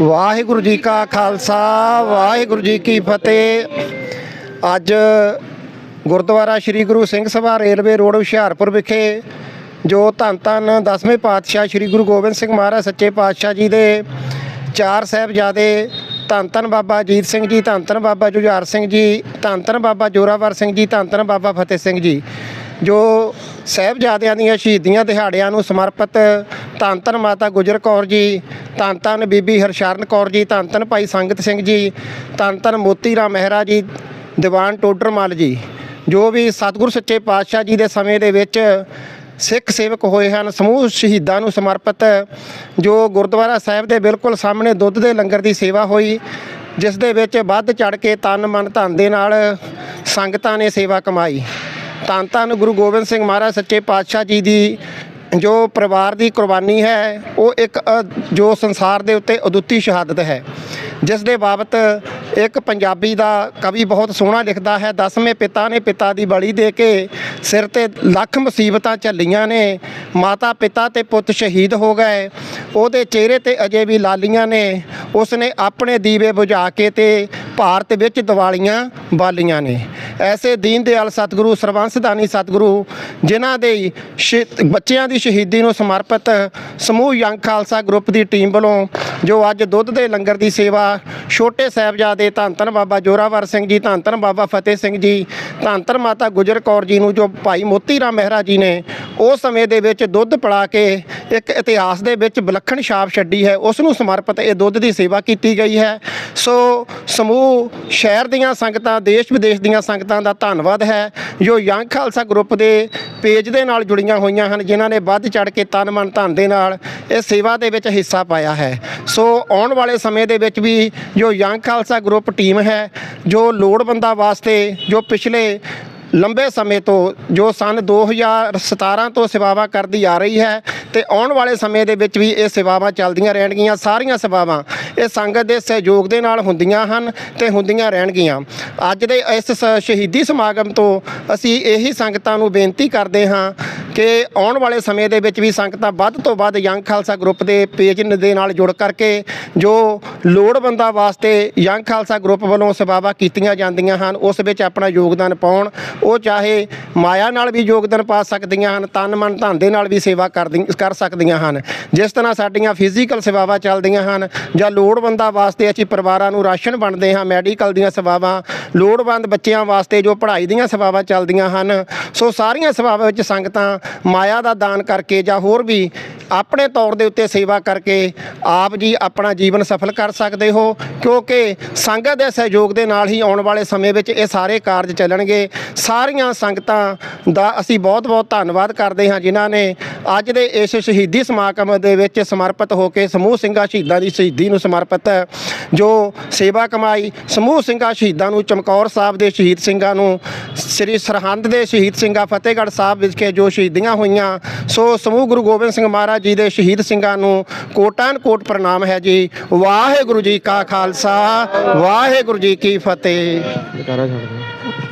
ਵਾਹਿਗੁਰੂ ਜੀ ਕਾ ਖਾਲਸਾ, ਵਾਹਿਗੁਰੂ ਜੀ ਕੀ ਫਤਿਹ। ਅੱਜ ਗੁਰਦੁਆਰਾ ਸ੍ਰੀ ਗੁਰੂ ਸਿੰਘ ਸਭਾ ਰੇਲਵੇ ਰੋਡ ਹੁਸ਼ਿਆਰਪੁਰ ਵਿਖੇ, ਜੋ ਧੰਨ ਧੰਨ ਦਸਵੇਂ ਪਾਤਸ਼ਾਹ ਸ੍ਰੀ ਗੁਰੂ ਗੋਬਿੰਦ ਸਿੰਘ ਮਹਾਰਾਜ ਸੱਚੇ ਪਾਤਸ਼ਾਹ ਜੀ ਦੇ ਚਾਰ ਸਾਹਿਬਜ਼ਾਦੇ ਧੰਨ ਧੰਨ ਬਾਬਾ ਅਜੀਤ ਸਿੰਘ ਜੀ, ਧੰਨ ਧੰਨ ਬਾਬਾ ਜੁਝਾਰ ਸਿੰਘ ਜੀ, ਧੰਨ ਧੰਨ ਬਾਬਾ ਜੋਰਾਵਰ ਸਿੰਘ ਜੀ, ਧੰਨ ਧੰਨ ਬਾਬਾ ਫਤਿਹ ਸਿੰਘ ਜੀ, ਜੋ ਸਾਹਿਬਜ਼ਾਦਿਆਂ ਦੀਆਂ ਸ਼ਹੀਦੀਆਂ ਦਿਹਾੜਿਆਂ ਨੂੰ ਸਮਰਪਿਤ ਧੰਨ ਧੰਨ ਮਾਤਾ ਗੁਜਰ ਕੌਰ ਜੀ, ਧੰਨ ਧੰਨ ਬੀਬੀ ਹਰਸ਼ਰਨ ਕੌਰ ਜੀ, ਧੰਨ ਧੰਨ ਭਾਈ ਸੰਗਤ ਸਿੰਘ ਜੀ, ਧੰਨ ਧੰਨ ਮੋਤੀ ਰਾਮ ਮਹਿਰਾ ਜੀ, ਦੀਵਾਨ ਟੋਡਰਮਲ ਜੀ, ਜੋ ਵੀ ਸਤਿਗੁਰ ਸੱਚੇ ਪਾਤਸ਼ਾਹ ਜੀ ਦੇ ਸਮੇਂ ਦੇ ਵਿੱਚ ਸਿੱਖ ਸੇਵਕ ਹੋਏ ਹਨ, ਸਮੂਹ ਸ਼ਹੀਦਾਂ ਨੂੰ ਸਮਰਪਿਤ, ਜੋ ਗੁਰਦੁਆਰਾ ਸਾਹਿਬ ਦੇ ਬਿਲਕੁਲ ਸਾਹਮਣੇ ਦੁੱਧ ਦੇ ਲੰਗਰ ਦੀ ਸੇਵਾ ਹੋਈ, ਜਿਸ ਦੇ ਵਿੱਚ ਵੱਧ ਚੜ ਕੇ ਤਨ ਮਨ ਧਨ ਦੇ ਨਾਲ ਸੰਗਤਾਂ ਨੇ ਸੇਵਾ ਕਮਾਈ। ਧੰਨ ਧੰਨ ਗੁਰੂ ਗੋਬਿੰਦ ਸਿੰਘ ਮਹਾਰਾਜ ਸੱਚੇ ਪਾਤਸ਼ਾਹ ਜੀ ਦੀ ਜੋ ਪਰਿਵਾਰ ਦੀ ਕੁਰਬਾਨੀ ਹੈ, ਉਹ ਇੱਕ ਜੋ ਸੰਸਾਰ ਦੇ ਉੱਤੇ ਅਦੁੱਤੀ ਸ਼ਹਾਦਤ ਹੈ। ਜਿਸ ਦੇ ਬਾਬਤ ਇੱਕ ਪੰਜਾਬੀ ਦਾ ਕਵੀ ਬਹੁਤ ਸੋਹਣਾ ਲਿਖਦਾ ਹੈ, ਦਸਵੇਂ ਪਿਤਾ ਨੇ ਪਿਤਾ ਦੀ ਬਲੀ ਦੇ ਕੇ ਸਿਰ ਤੇ ਲੱਖ ਮੁਸੀਬਤਾਂ ਝੱਲੀਆਂ ਨੇ, ਮਾਤਾ ਪਿਤਾ ਤੇ ਪੁੱਤ ਸ਼ਹੀਦ ਹੋ ਗਏ, ਉਹਦੇ ਚਿਹਰੇ ਤੇ ਅਜੇ ਵੀ ਲਾਲੀਆਂ ਨੇ ਉਸ ਨੇ ਆਪਣੇ ਦੀਵੇ ਬੁਝਾ ਕੇ ਤੇ ਭਾਰਤ ਵਿੱਚ ਦੀਵਾਲੀਆਂ ਬਾਲੀਆਂ ਨੇ। ਐਸੇ ਦੀਨ ਦਿਆਲ ਸਤਿਗੁਰੂ ਸਰਬੰਸਦਾਨੀ ਸਤਿਗੁਰੂ, ਜਿਨ੍ਹਾਂ ਦੇ ਸ਼ਹੀ- ਬੱਚਿਆਂ ਦੀ ਸ਼ਹੀਦੀ ਨੂੰ ਸਮਰਪਿਤ ਸਮੂਹ ਯੰਗ ਖਾਲਸਾ ਗਰੁੱਪ ਦੀ ਟੀਮ ਵੱਲੋਂ ਜੋ ਅੱਜ ਦੁੱਧ ਦੇ ਲੰਗਰ ਦੀ ਸੇਵਾ ਛੋਟੇ ਸਾਹਿਬਜ਼ਾਦੇ ਧੰਨ ਧੰਨ ਬਾਬਾ ਜੋਰਾਵਰ ਸਿੰਘ ਜੀ ਧੰਨ ਧੰਨ ਬਾਬਾ ਫਤਿਹ ਸਿੰਘ ਜੀ ਧੰਨ ਧੰਨ ਮਾਤਾ ਗੁਜਰ ਕੌਰ ਜੀ ਨੂੰ ਜੋ ਭਾਈ ਮੋਤੀ ਰਾਮ ਮਹਿਰਾ ਜੀ ਨੇ ਉਸ ਸਮੇਂ ਦੇ ਵਿੱਚ ਦੁੱਧ ਪਿਲਾ ਕੇ ਇੱਕ ਇਤਿਹਾਸ ਦੇ ਵਿੱਚ ਵਿਲੱਖਣ ਛਾਪ ਛੱਡੀ ਹੈ, ਉਸ ਨੂੰ ਸਮਰਪਿਤ ਇਹ ਦੁੱਧ ਦੀ ਸੇਵਾ ਕੀਤੀ ਗਈ ਹੈ। ਸੋ ਸਮੂਹ, ਸ਼ਹਿਰ ਦੀਆਂ ਸੰਗਤਾਂ ਦੇਸ਼ ਵਿਦੇਸ਼ ਦੀਆਂ ਸੰਗਤਾਂ ਦਾ ਧੰਨਵਾਦ ਹੈ। ਜੋ ਯੰਗ ਖਾਲਸਾ ਗਰੁੱਪ ਦੇ ਪੇਜ ਦੇ ਨਾਲ ਜੁੜੀਆਂ ਹੋਈਆਂ ਹਨ, ਜਿਨ੍ਹਾਂ ਨੇ ਵੱਧ ਚੜ ਕੇ ਤਨ ਮਨ ਧਨ ਦੇ ਨਾਲ ਇਹ ਸੇਵਾ ਦੇ ਵਿੱਚ ਹਿੱਸਾ ਪਾਇਆ ਹੈ। ਸੋ ਆਉਣ ਵਾਲੇ ਸਮੇਂ ਦੇ ਵਿੱਚ ਵੀ ਜੋ ਯੰਗ ਖਾਲਸਾ ਗਰੁੱਪ ਟੀਮ ਹੈ, ਜੋ ਲੋੜਵੰਦਾਂ ਵਾਸਤੇ, ਜੋ ਪਿਛਲੇ ਲੰਬੇ ਸਮੇਂ ਤੋਂ ਜੋ ਸਨ 2017 ਤੋਂ ਸੇਵਾਵਾਂ ਕਰਦੀ ਆ ਰਹੀ ਹੈ ਤੇ ਆਉਣ ਵਾਲੇ ਸਮੇਂ ਦੇ ਵਿੱਚ ਵੀ ਇਹ ਸੇਵਾਵਾਂ ਚੱਲਦੀਆਂ ਰਹਿਣਗੀਆਂ, ਸਾਰੀਆਂ ਸੇਵਾਵਾਂ ਇਹ ਸੰਗਤ ਦੇ ਸਹਿਯੋਗ ਦੇ ਨਾਲ ਹੁੰਦੀਆਂ ਹਨ ਤੇ ਹੁੰਦੀਆਂ ਰਹਿਣਗੀਆਂ। ਅੱਜ ਦੇ ਇਸ ਸ- ਸ਼ਹੀਦੀ ਸਮਾਗਮ ਤੋਂ ਅਸੀਂ ਇਹੀ ਸੰਗਤਾਂ ਨੂੰ ਬੇਨਤੀ ਕਰਦੇ ਹਾਂ ਕਿ ਆਉਣ ਵਾਲੇ ਸਮੇਂ ਦੇ ਵਿੱਚ ਵੀ ਸੰਗਤਾਂ ਵੱਧ ਤੋਂ ਵੱਧ ਯੰਗ ਖਾਲਸਾ ਗਰੁੱਪ ਦੇ ਪੇਜ ਦੇ ਨਾਲ ਜੁੜ ਕਰਕੇ ਜੋ ਲੋੜਵੰਦਾਂ ਵਾਸਤੇ ਯੰਗ ਖਾਲਸਾ ਗਰੁੱਪ ਵੱਲੋਂ ਸੇਵਾਵਾਂ ਕੀਤੀਆਂ ਜਾਂਦੀਆਂ ਹਨ। ਉਸ ਵਿੱਚ ਆਪਣਾ ਯੋਗਦਾਨ ਪਾਉਣ, ਉਹ ਚਾਹੇ ਮਾਇਆ ਨਾਲ ਵੀ ਯੋਗਦਾਨ ਪਾ ਸਕਦੀਆਂ ਹਨ, ਤਨ ਮਨ ਧਨ ਦੇ ਨਾਲ ਵੀ ਸੇਵਾ ਕਰਦੀ, ਕਰ ਸਕਦੀਆਂ ਹਨ। ਜਿਸ ਤਰ੍ਹਾਂ ਸਾਡੀਆਂ ਫਿਜ਼ੀਕਲ ਸੇਵਾਵਾਂ ਚੱਲਦੀਆਂ ਹਨ, ਜਾਂ ਲੋੜਵੰਦਾਂ ਵਾਸਤੇ ਅਸੀਂ ਪਰਿਵਾਰਾਂ ਨੂੰ ਰਾਸ਼ਨ ਵੰਡਦੇ ਹਾਂ ਮੈਡੀਕਲ ਦੀਆਂ ਸੇਵਾਵਾਂ, ਲੋੜਵੰਦ ਬੱਚਿਆਂ ਵਾਸਤੇ ਜੋ ਪੜ੍ਹਾਈ ਦੀਆਂ ਸੇਵਾਵਾਂ ਚੱਲਦੀਆਂ ਹਨ, ਸੋ ਸਾਰੀਆਂ ਸੇਵਾਵਾਂ ਵਿੱਚ ਸੰਗਤਾਂ ਮਾਇਆ ਦਾ ਦਾਨ ਕਰਕੇ ਜਾਂ ਹੋਰ ਵੀ ਆਪਣੇ ਤੌਰ ਦੇ ਉੱਤੇ ਸੇਵਾ ਕਰਕੇ ਆਪ ਜੀ ਆਪਣਾ ਜੀਵਨ ਸਫਲ ਕਰ ਸਕਦੇ ਹੋ, ਕਿਉਂਕਿ ਸੰਗਤ ਦੇ ਸਹਿਯੋਗ ਦੇ ਨਾਲ ਹੀ ਆਉਣ ਵਾਲੇ ਸਮੇਂ ਵਿੱਚ ਇਹ ਸਾਰੇ ਕਾਰਜ ਚੱਲਣਗੇ। ਸਾਰੀਆਂ ਸੰਗਤਾਂ ਦਾ ਅਸੀਂ ਬਹੁਤ-ਬਹੁਤ ਧੰਨਵਾਦ ਕਰਦੇ ਹਾਂ, ਜਿਨ੍ਹਾਂ ਨੇ ਅੱਜ ਦੇ ਇਸ ਸ਼ਹੀਦੀ ਸਮਾਗਮ ਦੇ ਵਿੱਚ ਸਮਰਪਿਤ ਹੋ ਕੇ ਸਮੂਹ ਸਿੰਘਾਂ ਸ਼ਹੀਦਾਂ ਦੀ ਸ਼ਹੀਦੀ ਨੂੰ ਸਮਰਪਿਤ ਜੋ ਸੇਵਾ ਕਮਾਈ ਸਮੂਹ ਸਿੰਘਾਂ ਸ਼ਹੀਦਾਂ ਨੂੰ, ਚਮਕੌਰ ਸਾਹਿਬ ਦੇ ਸ਼ਹੀਦ ਸਿੰਘਾਂ ਨੂੰ, ਸ੍ਰੀ ਸਰਹੰਦ ਦੇ ਸ਼ਹੀਦ ਸਿੰਘਾਂ ਫਤਿਹਗੜ੍ਹ ਸਾਹਿਬ ਵਿਖੇ ਜੋ ਸ਼ਹੀਦੀਆਂ ਹੋਈਆਂ, ਸੋ ਸਮੂਹ ਗੁਰੂ ਗੋਬਿੰਦ ਸਿੰਘ ਮਹਾਰਾਜ ਜੀ ਦੇ ਸ਼ਹੀਦ ਸਿੰਘਾਂ ਨੂੰ ਕੋਟਾਨ ਕੋਟ ਪ੍ਰਣਾਮ ਹੈ ਜੀ। ਵਾਹਿਗੁਰੂ ਜੀ ਕਾ ਖਾਲਸਾ, ਵਾਹਿਗੁਰੂ ਜੀ ਕੀ ਫਤਿਹ।